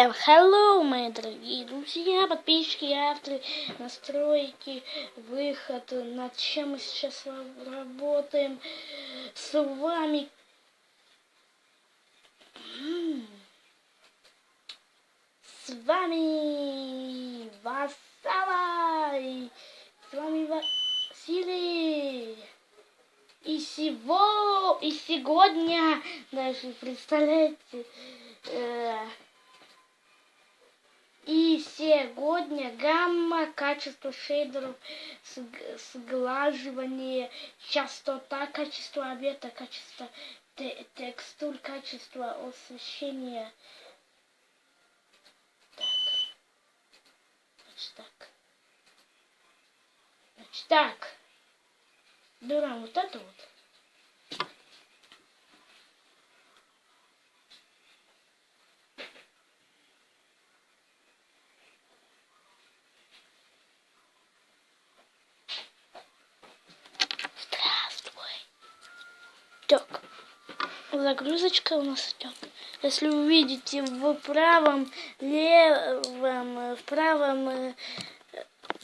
Всем hello, мои дорогие друзья, подписчики, авторы, настройки, выход, над чем мы сейчас работаем. С вами... С вами Васала, с вами Василий. И сего, и сегодня, даже представляете, э, сегодня гамма, качество шейдеров, сглаживание, частота, качество объекта, качество текстур, качество освещения. Так. Значит так. Значит так. Берем вот это вот. Так, загрузочка у нас идет. Если вы видите в правом, левом, в правом э,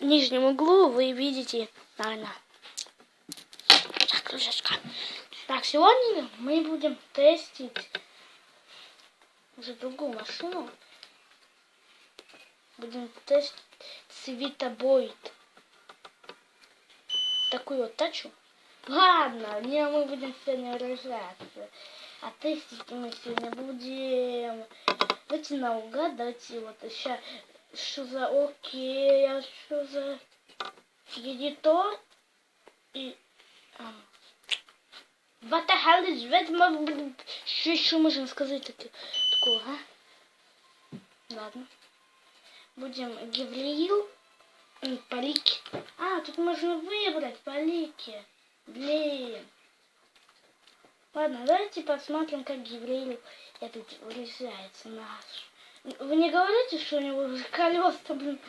нижнем углу, вы видите, наверное, загрузочка. Так, сегодня мы будем тестить уже другую машину. Будем тестить цветобоид. Такую вот тачу. Ладно, не мы будем сегодня выражаться. А тестить мы сегодня будем... Давайте наугад, давайте вот сейчас... Что за окей, а что за... Едитор и... А. Is that? Что еще можно сказать такого, а? Ладно. Будем Гавриил, Полики. А, тут можно выбрать Полики. Блин. Ладно, давайте посмотрим, как Гавриил этот врезается наш. Вы не говорите, что у него колеса, блин,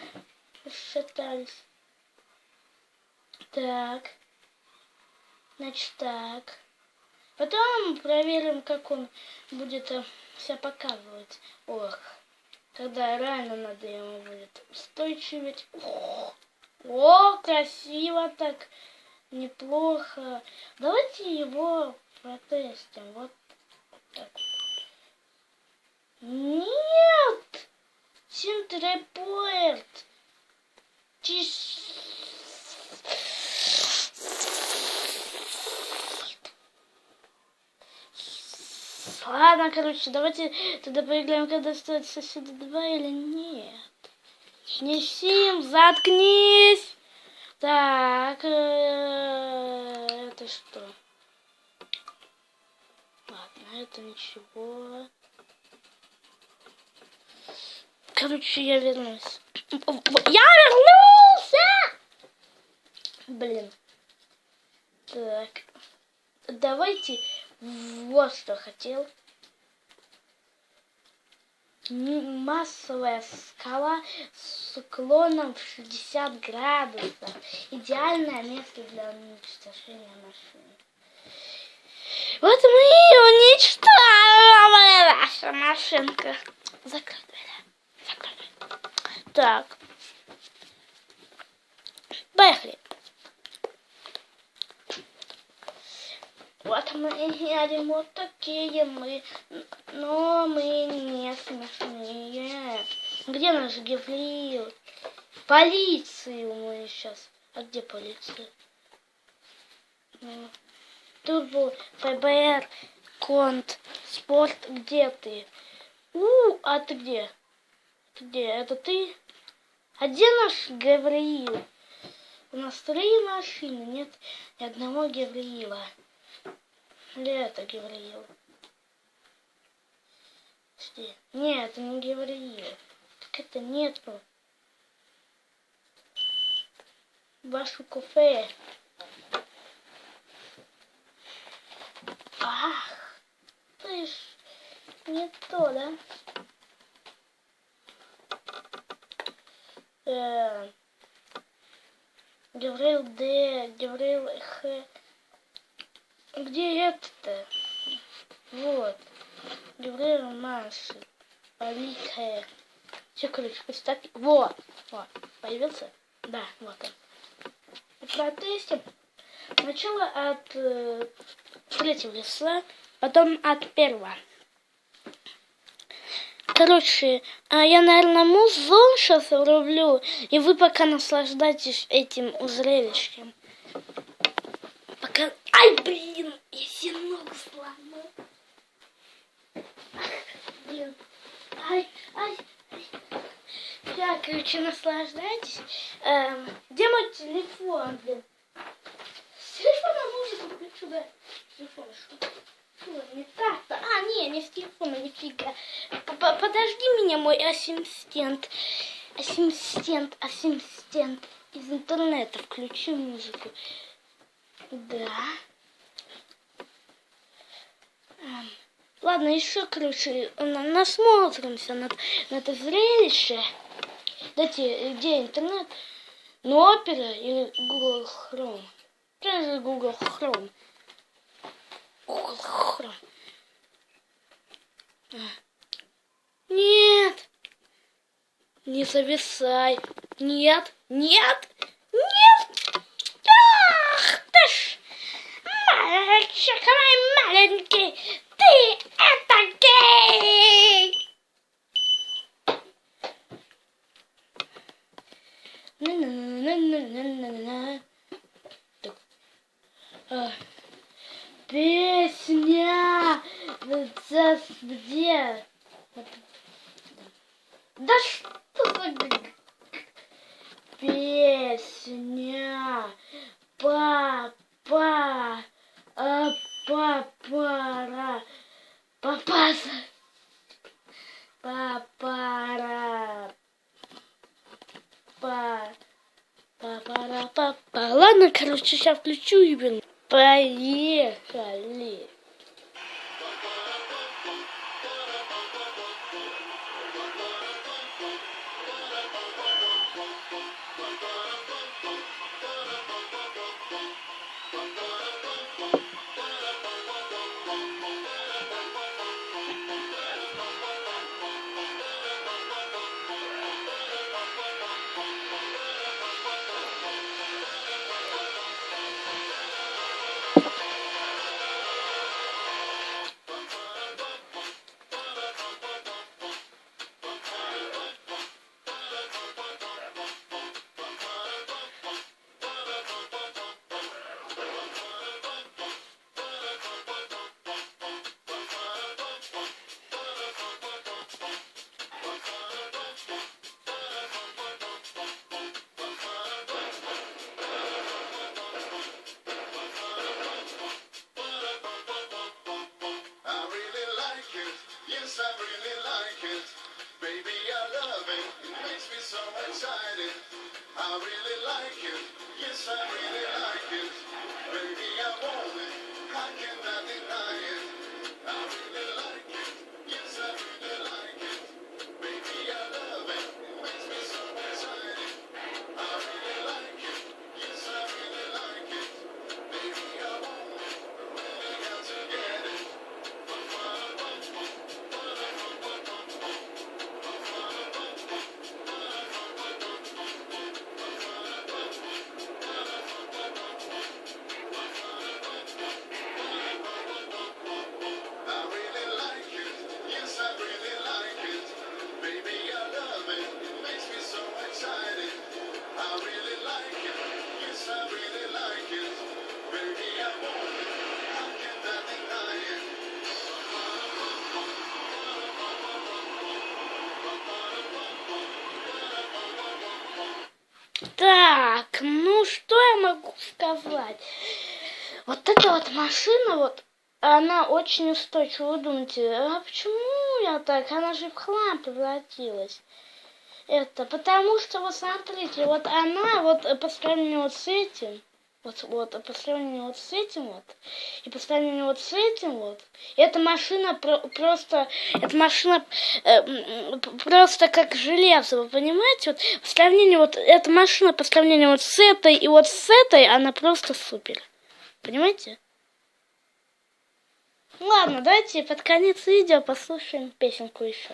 шатались. Так. Значит, так. Потом проверим, как он будет э, себя показывать. Ох, когда реально надо ему будет устойчивить. О, красиво так неплохо. Давайте его протестим. Вот так Нет! Синтрепорт! Чис... Ладно, короче, давайте тогда поиграем, когда стоит соседа 2 или нет. Не сим, заткнись! Так, э, это что? Ладно, это ничего. Короче, я вернусь. Я вернулся! Блин. Так. Давайте вот что хотел массовая скала с уклоном в 60 градусов. Идеальное место для уничтожения машины. Вот мы и уничтожили наша машинка. Закрой. Закрой дверь. Так. Поехали. Вот мы едем вот такие мы, но мы не смешные. Где наш Гавриил? Полицию мы сейчас. А где полиция? Ну, Турбо, ФБР, Конт, Спорт, где ты? У, а ты где? Где? Это ты? А где наш Гавриил? У нас три машины, нет ни одного Гавриила. Лето Гавриил. Подожди. Нет, не Гавриил. Так это нету. Вашу кафе. Ах, ты ж не то, да? Э, Гавриил Д, Гавриил Х. Где это-то? Вот. Гавриил Маши. великое. Все, короче, поставь. Вот, вот, появился? Да, вот он. Протестим. Сначала от э, третьего числа, потом от первого. Короче, я, наверное, музон сейчас врублю, и вы пока наслаждайтесь этим зрелищем. Пока... Ай, блин, я себе ногу сломал. Ай, ай, короче, наслаждайтесь. Эм, где мой телефон, блин? С телефона музыку включу, да. Телефон, что? Что, не так-то? А, не, не с телефона, нифига. П- Подожди меня, мой ассистент. Ассистент, ассистент. Из интернета включи музыку. Да. Эм, Ладно, еще, короче, на- насмотримся на, на это зрелище. Дайте, где интернет? Ну, Опера или Google Chrome? За Google Chrome? Google Chrome. А. Нет. Не зависай. Нет. Нет. Нет. Ах ты ж. Мальчик мой маленький. Ты это гей. На-на-на-на-на-на-на. Так. А. Песня. Сейчас где? Да что песня? Папа, а папара, папаса, папара, па, папара, папа. Ладно, короче, сейчас включу и. Поехали. Really like it. Baby, I love it. It makes me so excited. I really like it. Yes, I really like it. Baby, I want it. I cannot deny Так, ну что я могу сказать? Вот эта вот машина, вот, она очень устойчива. Вы думаете, а почему я так? Она же в хлам превратилась. Это потому что, вот смотрите, вот она вот по сравнению вот с этим, вот, вот по сравнению вот с этим вот, и по сравнению вот с этим вот, эта машина про- просто, эта машина э, просто как железо, вы понимаете? Вот по сравнению вот эта машина по сравнению вот с этой и вот с этой, она просто супер. Понимаете? Ладно, давайте под конец видео послушаем песенку еще.